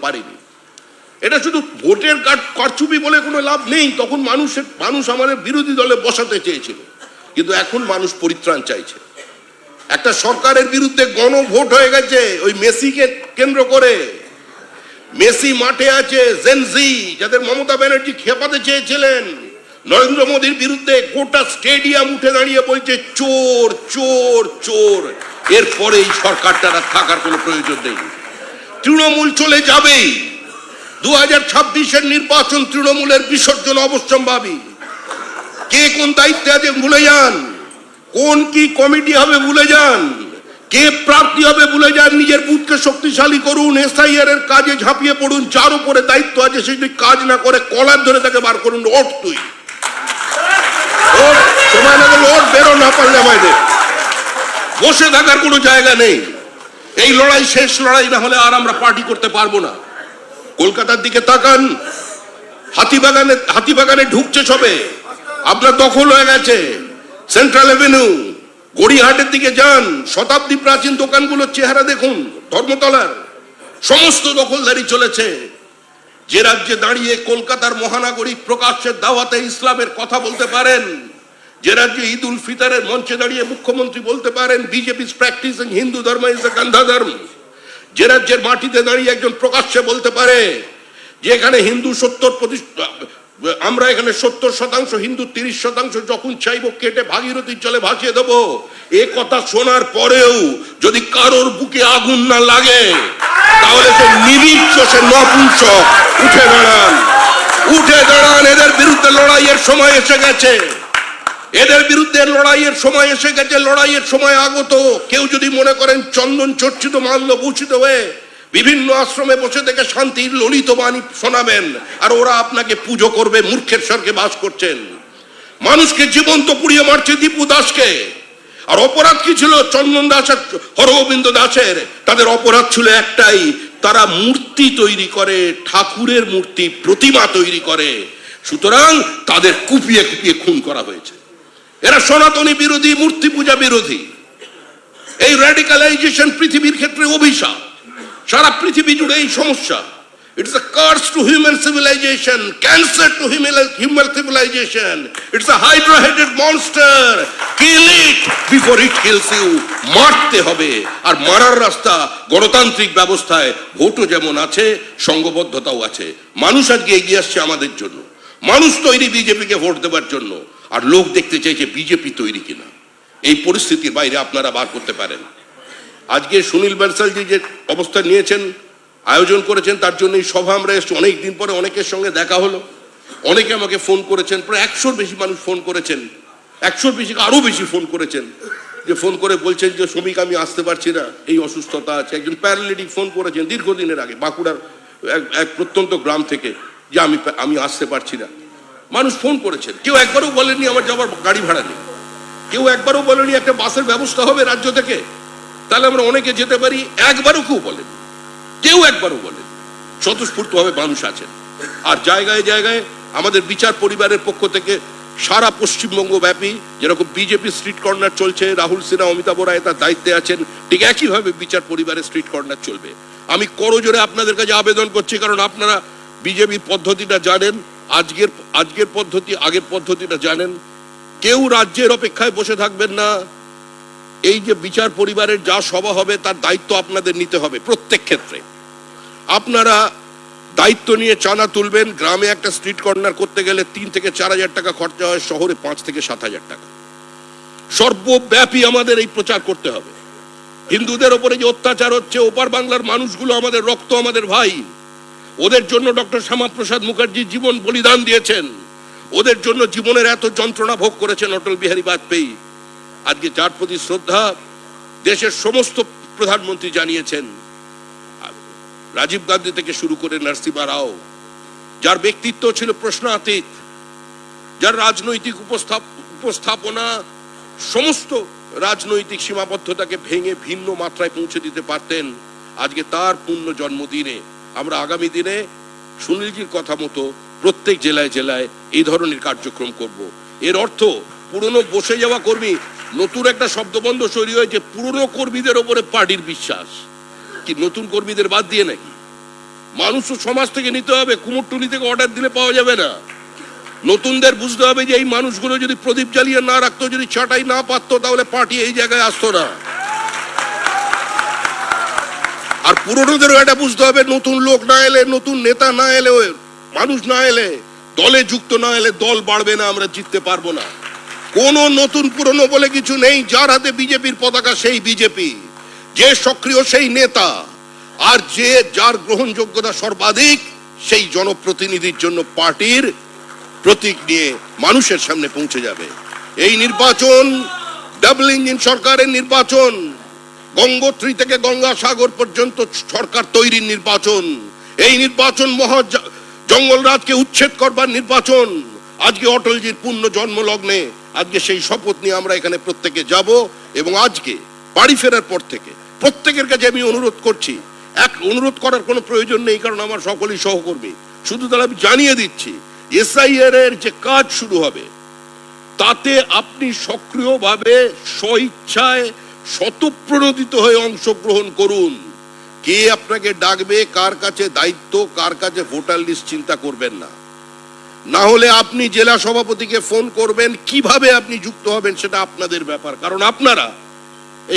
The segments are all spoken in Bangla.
পারেনি। এটা শুধু ভোটের কার কারচুপি বলে কোনো লাভ নেই, তখন মানুষের মানুষ আমাদের বিরোধী দলে বসাতে চেয়েছিল। কিন্তু এখন মানুষ পরিত্রাণ চাইছে। একটা সরকারের বিরুদ্ধে গণভোট হয়ে গেছে, ওই মেসিকে কেন্দ্র করে। মেসি মাঠে আছে জেনজি যাদের মমতা ব্যানার্জি খেপাতে চেয়েছিলেন। নরেন্দ্র মোদীর বিরুদ্ধে গোটা স্টেডিয়াম উঠে দাঁড়িয়ে বলছে, চোর চোর চোর। এরপরে এই সরকারটার আর থাকার কোনো প্রয়োজন নেই। তৃণমূল চলে যাবেই দু হাজার ছাব্বিশের নির্বাচন তৃণমূলের বিসর্জন অবশ্যম্ভাবী। কে কোন দায়িত্বে আছে ভুলে যান। কোন কি কমিটি হবে ভুলে যান। কে প্রাপ্তি হবে ভুলে যান। নিজের বুথকে শক্তিশালী করুন, এসআইআর এর কাজে ঝাঁপিয়ে পড়ুন। যার উপরে দায়িত্ব আছে সে যদি কাজ না করে, কলার ধরে তাকে বার করুন। ওঠ তুই। সময় না ওঠ, বেরো না পারলে আমাদের বসে থাকার কোনো জায়গা নেই। এই লড়াই শেষ লড়াই না হলে আর আমরা পার্টি করতে পারব না। কলকাতার দিকে তাকান। হাতিবাগানে হাতিবাগানে ঢুকছে সবে। আপনার দখল হয়ে গেছে। সেন্ট্রাল এভিনিউ গড়িহাটের দিকে যান। শতাব্দী প্রাচীন দোকানগুলোর চেহারা দেখুন, ধর্মতলার। সমস্ত দখলদারি চলেছে। যে রাজ্যে দাঁড়িয়ে কলকাতার মহানাগরিক প্রকাশ্যের দাওয়াতে ইসলামের কথা বলতে পারেন যে রাজ্যে ঈদ উল ফিতরের মঞ্চে দাঁড়িয়ে মুখ্যমন্ত্রী বলতে পারেন, বিজেপি প্র্যাকটিস হিন্দু ধর্ম ইজ এ গান্ধা ধর্ম। যে রাজ্যের মাটিতে দাঁড়িয়ে একজন প্রকাশ্যে বলতে পারে যে এখানে হিন্দু সত্তর প্রতিষ্ঠা, আমরা এখানে সত্তর শতাংশ, হিন্দু তিরিশ শতাংশ যখন চাইব কেটে ভাগীরথীর জলে ভাসিয়ে দেবো। এ কথা শোনার পরেও যদি কারোর বুকে আগুন না লাগে, তাহলে সে নিবিচ্ছ, সে নপুংসক উঠে দাঁড়ান উঠে দাঁড়ান, এদের বিরুদ্ধে লড়াইয়ের সময় এসে গেছে। এদের বিরুদ্ধে লড়াইয়ের সময় এসে গেছে, লড়াইয়ের সময় আগত। কেউ যদি মনে করেন চন্দন চর্চিত, মাল্য ভূষিত হয়ে বিভিন্ন আশ্রমে বসে থেকে শান্তির ললিত বাণী শোনাবেন, আর ওরা আপনাকে পুজো করবে, মূর্খের স্বর্গে বাস করছেন। মানুষকে জীবন্ত পুড়িয়ে মারছে দীপু দাসকে। আর অপরাধ কি ছিল? চন্দন দাস আর হরগোবিন্দ দাসের। তাদের অপরাধ ছিল একটাই, তারা মূর্তি তৈরি করে, ঠাকুরের মূর্তি, প্রতিমা তৈরি করে। সুতরাং তাদের কুপিয়ে কুপিয়ে খুন করা হয়েছে। এরা সনাতনী বিরোধী, মূর্তি পূজা বিরোধী। এই র্যাডিকালাইজেশন পৃথিবীর ক্ষেত্রে অভিশাপ। সারা পৃথিবী জুড়ে এই সমস্যা। It's a curse to human civilization cancer to human civilization it's a hydra headed monster kill it kills you মারতে হবে। আর মারার রাস্তা গণতান্ত্রিক ব্যবস্থায় ভোটও যেমন আছে সংঘবদ্ধতাও আছে। মানুষ আজকে এগিয়ে আসছে আমাদের জন্য। মানুষ তৈরি বিজেপিকে ভোট দেওয়ার জন্য। আর লোক দেখতে চাইছে বিজেপি তৈরি কিনা। এই পরিস্থিতির বাইরে আপনারা বার করতে পারেন। আজকে সুনীল বানসালজি যে অবস্থা নিয়েছেন, আয়োজন করেছেন, তার জন্য এই সভা আমরা এসছি। অনেক দিন পরে অনেকের সঙ্গে দেখা হলো। অনেকে আমাকে ফোন করেছেন, প্রায় একশোর বেশি মানুষ ফোন করেছেন। একশোর বেশি, আরও বেশি ফোন করেছেন। যে ফোন করে বলছেন যে, শ্রমিক, আমি আসতে পারছি না। এই অসুস্থতা আছে। একজন প্যারালিটিক ফোন করেছেন দীর্ঘদিনের আগে, বাঁকুড়ার এক প্রত্যন্ত গ্রাম থেকে। যে আমি আমি আসতে পারছি না। মানুষ ফোন করেছেন কেউ একবারও বলেননি আমার যাবার গাড়ি ভাড়া নেই। কেউ একবারও বলেনি একটা বাসের ব্যবস্থা হবে রাজ্য থেকে। তাহলে আমরা অনেকে যেতে পারি, একবারও কেউ বলেন। কেউ একবারও বলেন। স্বতঃস্ফূর্তভাবে মানুষ আছেন। আর জায়গায় জায়গায় আমাদের বিচার পরিবারের পক্ষ থেকে সারা পশ্চিমবঙ্গ ব্যাপী যেরকম বিজেপি স্ট্রিট কর্নার চলছে, রাহুল সিনহা, অমিতাভ রায় তার দায়িত্বে আছেন, ঠিক একইভাবে বিচার পরিবারের স্ট্রিট কর্নার চলবে। আমি করজোরে আপনাদের কাছে আবেদন করছি, কারণ আপনারা বিজেপি পদ্ধতিটা জানেন, আজকের আজকের পদ্ধতি, আগের পদ্ধতিটা জানেন। কেউ রাজ্যের অপেক্ষায় বসে থাকবেন না। এই যে বিচার পরিবারের যা সভা হবে, তার দায়িত্ব আপনাদের নিতে হবে প্রত্যেক ক্ষেত্রে। আপনারা দায়িত্ব নিয়ে চাঁদা তুলবেন, গ্রামে একটা স্ট্রিট কর্নার করতে গেলে তিন থেকে চার হাজার টাকা খরচা হয়, শহরে পাঁচ থেকে সাত হাজার টাকা। সর্বব্যাপী আমাদের এই প্রচার করতে হবে। হিন্দুদের ওপরে যে অত্যাচার হচ্ছে, ওপার বাংলার মানুষগুলো, আমাদের রক্ত আমাদের ভাই। ওদের জন্য ডক্টর শ্যামাপ্রসাদ মুখার্জি জীবন বলিদান দিয়েছেন। ওদের জন্য জীবনের এত যন্ত্রণা ভোগ করেছেন অটল বিহারী বাজপেয়ী। আজকে যার প্রতি শ্রদ্ধা দেশের সমস্ত প্রধানমন্ত্রী জানিয়েছেন। রাজীব গান্ধী থেকে শুরু করে নরসিমা রাও, যার ব্যক্তিত্ব ছিল প্রশ্নাতীত, যার রাজনৈতিক উপস্থাপ, উপস্থাপনা, সমস্ত রাজনৈতিক সীমাবদ্ধতাকে ভেঙে ভিন্ন মাত্রায় পৌঁছে দিতে পারতেন, আজকে তার পূর্ণ জন্মদিনে আমরা আগামী দিনে সুনীলজির কথা মতো প্রত্যেক জেলায় জেলায় এই ধরনের কার্যক্রম করব। এর অর্থ, পুরনো বসে যাওয়া কর্মী, নতুন একটা শব্দবন্ধ তৈরি হয়েছে পুরনো কর্মীদের ওপরে পার্টির বিশ্বাস। কি নতুন কর্মীদের বাদ দিয়ে নাকি? মানুষও সমাজ থেকে নিতে হবে, কুমোরটুলি থেকে অর্ডার দিলে পাওয়া যাবে না। নতুনদের বুঝতে হবে যে এই মানুষগুলো যদি প্রদীপ জ্বালিয়ে না রাখতো, যদি ছাটাই না পারতো, তাহলে পার্টি এই জায়গায় আসতো না। পুরনোদেরও এটা বুঝতে হবে, নতুন লোক না এলে, নতুন নেতা না এলে মানুষ না এলে, দলে যুক্ত না এলে দল বাড়বে না, আমরা জিততে পারব না। কোনো নতুন পুরনো বলে কিছু নেই, যার হাতে বিজেপির পতাকা সেই বিজেপি, যে সক্রিয় সেই নেতা, আর যে যার গ্রহণযোগ্যতা সর্বাধিক, সেই জনপ্রতিনিধির জন্য পার্টির প্রতীক নিয়ে মানুষের সামনে পৌঁছে যাবে। এই নির্বাচন, ডাবল ইঞ্জিন সরকারের নির্বাচন গঙ্গোত্রী থেকে গঙ্গাসাগর পর্যন্ত সরকার তৈরির নির্বাচন। এই নির্বাচন মহা জঙ্গলরাজকে উচ্ছেদ করবার নির্বাচন। আজকে অটলজির পূর্ণ জন্মলগ্নে, আজকে সেই শপথ নিয়ে আমরা এখানে প্রত্যেকে যাব এবং আজকে বাড়ি ফেরার পর থেকে প্রত্যেকের কাছে আমি অনুরোধ করছি, এক, অনুরোধ করার কোনো প্রয়োজন নেই, কারণ আমার সকলেই সহকর্মী। শুধু তারা আমি জানিয়ে দিচ্ছি এসআইআর এর যে কাজ শুরু হবে, তাতে আপনি সক্রিয়ভাবে স্বইচ্ছায় শতপ্রণোদিত হয়ে অংশগ্রহণ করুন। কে আপনাকে ডাকবে, কার কাছে দায়িত্ব, কার কাছে ভোটার লিস্ট চিন্তা করবেন না। না হলে আপনি জেলা সভাপতিকে ফোন করবেন, কীভাবে আপনি যুক্ত হবেন সেটা আপনাদের ব্যাপার, কারণ আপনারা,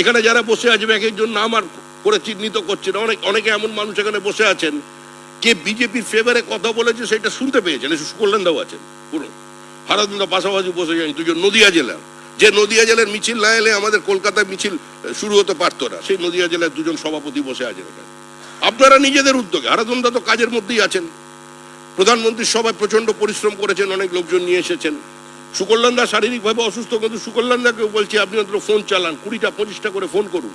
এখানে যারা বসে আছে এক একজন নাম আর করে চিহ্নিত করছেন অনেক, অনেকে এমন মানুষ এখানে বসে আছেন, কে বিজেপির ফেভারে কথা বলেছে সেটা শুনতে পেয়েছেন সুকল্যাণ দাও আছেন পুরো হারাদুন্দা পাশাপাশি বসে যাই দুজন নদিয়া জেলার। যে নদিয়া জেলার মিছিল না এলে আমাদের কলকাতায় মিছিল শুরু হতে পারতো না। সেই নদিয়া জেলার দুজন সভাপতি বসে আছেন আপনারা নিজেদের উদ্যোগে হারাদুন্দা তো কাজের মধ্যেই আছেন। প্রধানমন্ত্রীর সভায় প্রচণ্ড পরিশ্রম করেছেন, অনেক লোকজন নিয়ে এসেছেন। সুকল্যাণ দা শারীরিকভাবে অসুস্থ, কিন্তু সুকল্যাণ দাকেও বলছি, আপনি অন্তত ফোন চালান, কুড়িটা, পঁচিশটা করে ফোন করুন।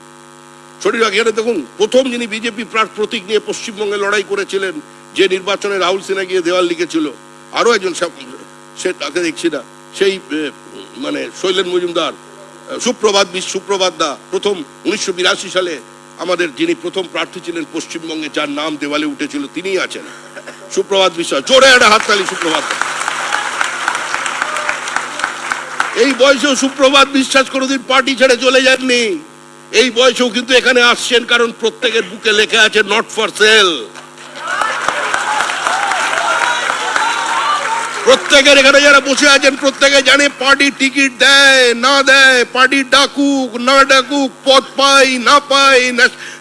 শরীর এখানে দেখুন, প্রথম যিনি বিজেপি প্রতীক নিয়ে পশ্চিমবঙ্গে লড়াই করেছিলেন, যে নির্বাচনে রাহুল সিনহা গিয়ে দেওয়াল লিখেছিল আরও একজন সে তাকে দেখছি না, সেই মানে শৈলেন মজুমদার সুপ্রভাত বিশ সুপ্রভাত দা, প্রথম উনিশশো বিরাশি সালে আমাদের যিনি প্রথম প্রার্থী ছিলেন পশ্চিমবঙ্গে, যার নাম দেওয়ালে উঠেছিল, তিনিই আছেন। সুপ্রভাত বিশ্বাস, জোরে একটা হাততালি সুপ্রভাত। এই বয়সেও সুপ্রভাত বিশ্বাস কোনোদিন পার্টি ছেড়ে চলে যাননি। এই বয়সেও কিন্তু এখানে আসছেন, কারণ প্রত্যেকের বুকে লেখা আছে নট ফর সেল প্রত্যেকের এখানে যারা বসে আছেন, প্রত্যেকে জানে পার্টি টিকিট দেয়, না দেয়, পার্টি ডাকুক, না ডাকুক, পদ পাই, না পাই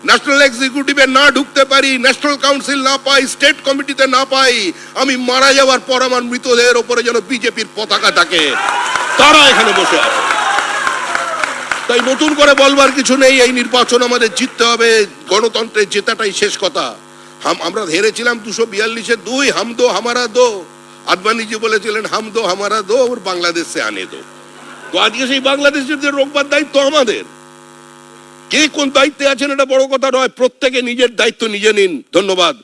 ন্যাশনাল এক্সিকিউটিভে না ঢুকতে পারি, ন্যাশনাল কাউন্সিল না পাই, স্টেট কমিটিতে না পাই, আমি মারা যাওয়ার পর আমার মৃতদেহের ওপরে যেন বিজেপির পতাকা থাকে। তারা এখানে বসে আছে। তাই নতুন করে বলবার কিছু নেই, এই নির্বাচন আমাদের জিততে হবে, গণতন্ত্রের জেতাটাই শেষ কথা। আমরা হেরেছিলাম দুশো বিয়াল্লিশে দুই, হাম দো, হামারা দো। আদবানিজি বলেছিলেন, হাম দো, হামারা দো, ওর বাংলাদেশ সে আনে দো। তো আজকে সেই বাংলাদেশের যে রোগবার দায়িত্ব আমাদের। কে কোন দায়িত্বে আছেন এটা বড় কথা নয়, প্রত্যেকে নিজের দায়িত্ব নিজে নিন। ধন্যবাদ।